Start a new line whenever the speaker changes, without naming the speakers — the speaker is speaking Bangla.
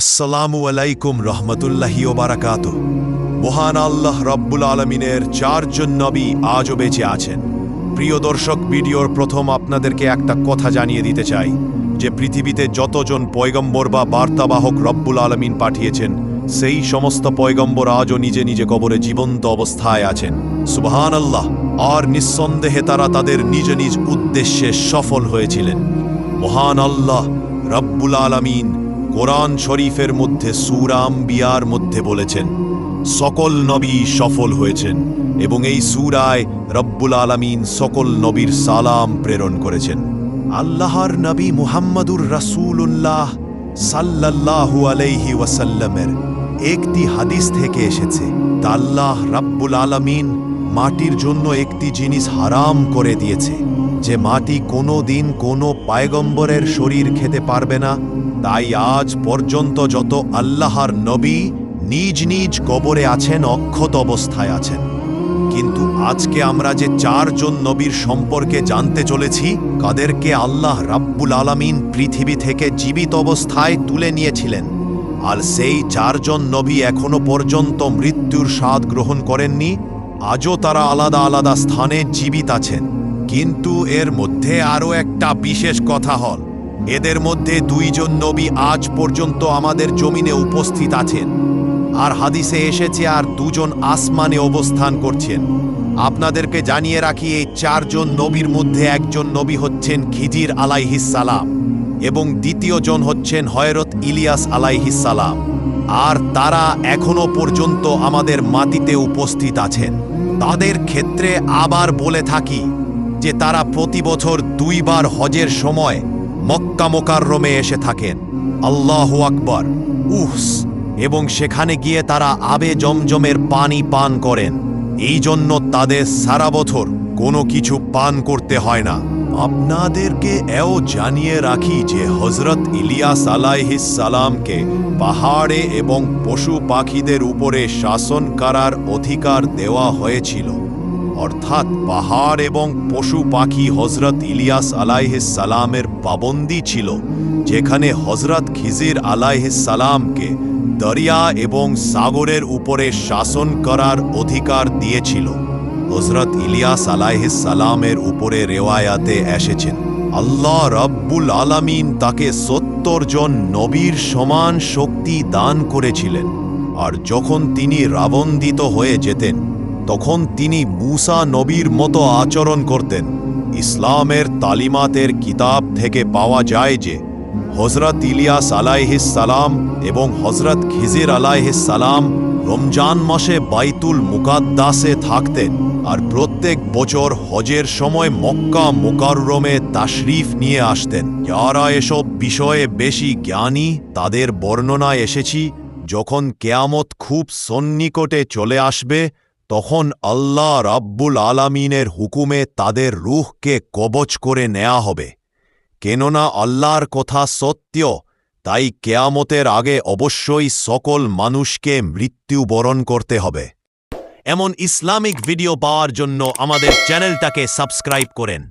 আসসালামু আলাইকুম রহমতুল্লাহি বারাকাত মহান আল্লাহ রব্বুল আলমিনের চারজন নবী আজও বেঁচে আছেন। প্রিয় দর্শক, ভিডিওর প্রথম আপনাদেরকে একটা কথা জানিয়ে দিতে চাই, যে পৃথিবীতে যতজন পয়গম্বর বা বার্তাবাহক রব্বুল আলমিন পাঠিয়েছেন, সেই সমস্ত পয়গম্বর আজও নিজে নিজে কবরে জীবন্ত অবস্থায় আছেন। সুবহান আল্লাহ আর নিঃসন্দেহে তারা তাদের নিজ নিজ উদ্দেশ্যে সফল হয়েছিলেন। মহান আল্লাহ রব্বুল আলমিন কোরআন শরীফের মধ্যে সুরাম বিয়ার মধ্যে বলেছেন, সকল নবী সফল হয়েছেন এবং এই সুরায় রব্বুল আলমিন সকল নবীর সালাম প্রেরণ করেছেন। আল্লাহর নবী মুহাম্মদুর রাসূলুল্লাহ সাল্লাল্লাহু আলাইহি ওয়াসাল্লামের একটি হাদিস থেকে এসেছে, তা আল্লাহ রাব্বুল আলামিন মাটির জন্য একটি জিনিস হারাম করে দিয়েছে, যে মাটি কোনো দিন কোনো পায়গম্বরের শরীর খেতে পারবে না তাই আজ পর্যন্ত যত আল্লাহর নবী নিজ নিজ কবরে আছেন, অক্ষত অবস্থায় আছেন। কিন্তু আজকে আমরা যে চারজন নবীর সম্পর্কে জানতে চলেছি, কাদেরকে আল্লাহ রাব্বুল আলামিন পৃথিবী থেকে জীবিত অবস্থায় তুলে নিয়েছিলেন। আর সেই চারজন নবী এখনও পর্যন্ত মৃত্যুর স্বাদ গ্রহণ করেননি, আজও তারা আলাদা আলাদা স্থানে জীবিত আছেন। কিন্তু এর মধ্যে আরও একটা বিশেষ কথা হল এদের মধ্যে দুইজন নবী আজ পর্যন্ত আমাদের জমিনে উপস্থিত আছেন। আর হাদিসে এসেছে আর দুজন আসমানে অবস্থান করছেন। আপনাদেরকে জানিয়ে রাখি, এই চারজন নবীর মধ্যে একজন নবী হচ্ছেন খিজির আলাইহিসালাম এবং দ্বিতীয় জন হচ্ছেন হয়রত ইলিয়াস আলাইহিসালাম আর তারা এখনও পর্যন্ত আমাদের মাটিতে উপস্থিত আছেন। তাদের ক্ষেত্রে আবার বলে থাকি যে তারা প্রতি বছর দুইবার হজের সময় মক্কা মোকাররমে এসে থাকেন। আল্লাহ আকবর, উহস, এবং সেখানে গিয়ে তারা আবে জমজমের পানি পান করেন। এই জন্য তাদের সারা বছর কোনো কিছু পান করতে হয় না। আপনাদেরকে এও জানিয়ে রাখি যে হজরত ইলিয়াস আলাইহিস সালামকে পাহাড়ে এবং পশু পাখিদের উপরে শাসন করার অধিকার দেওয়া হয়েছিল। অর্থাৎ পাহাড় এবং পশু পাখি হজরত ইলিয়াস সালামের পাবন্দি ছিল, যেখানে হজরত খিজির সালামকে দরিয়া এবং সাগরের উপরে শাসন করার অধিকার দিয়েছিল। হজরত ইলিয়াস সালামের উপরে রেওয়ায়াতে এসেছেন। আল্লাহ রব্বুল আলামিন তাকে সত্তর জন নবীর সমান শক্তি দান করেছিলেন। আর যখন তিনি রাবন্দিত হয়ে যেতেন তখন তিনি মুসা নবীর মতো আচরণ করতেন। ইসলামের তালিমাতের কিতাব থেকে পাওয়া যায় যে হজরত ইলিয়াস সালাম এবং হজরত খিজির সালাম রমজান মাসে বাইতুল মুকাদ্দাসে থাকতেন আর প্রত্যেক বছর হজের সময় মক্কা মোকাররমে তাশরিফ নিয়ে আসতেন। যারা এসব বিষয়ে বেশি জ্ঞানী, তাদের বর্ণনায় এসেছি, যখন কেয়ামত খুব সন্নিকটে চলে আসবে তখন আল্লাহ রাব্বুল আলামিনের হুকুমে তাদের রুহকে কবচ করে নেয়া হবে। কেননা আল্লাহর কথা সত্য, তাই কেয়ামতের আগে অবশ্যই সকল মানুষকে মৃত্যুবরণ করতে হবে। এমন ইসলামিক ভিডিও পাওয়ার জন্য আমাদের চ্যানেলটাকে সাবস্ক্রাইব করেন।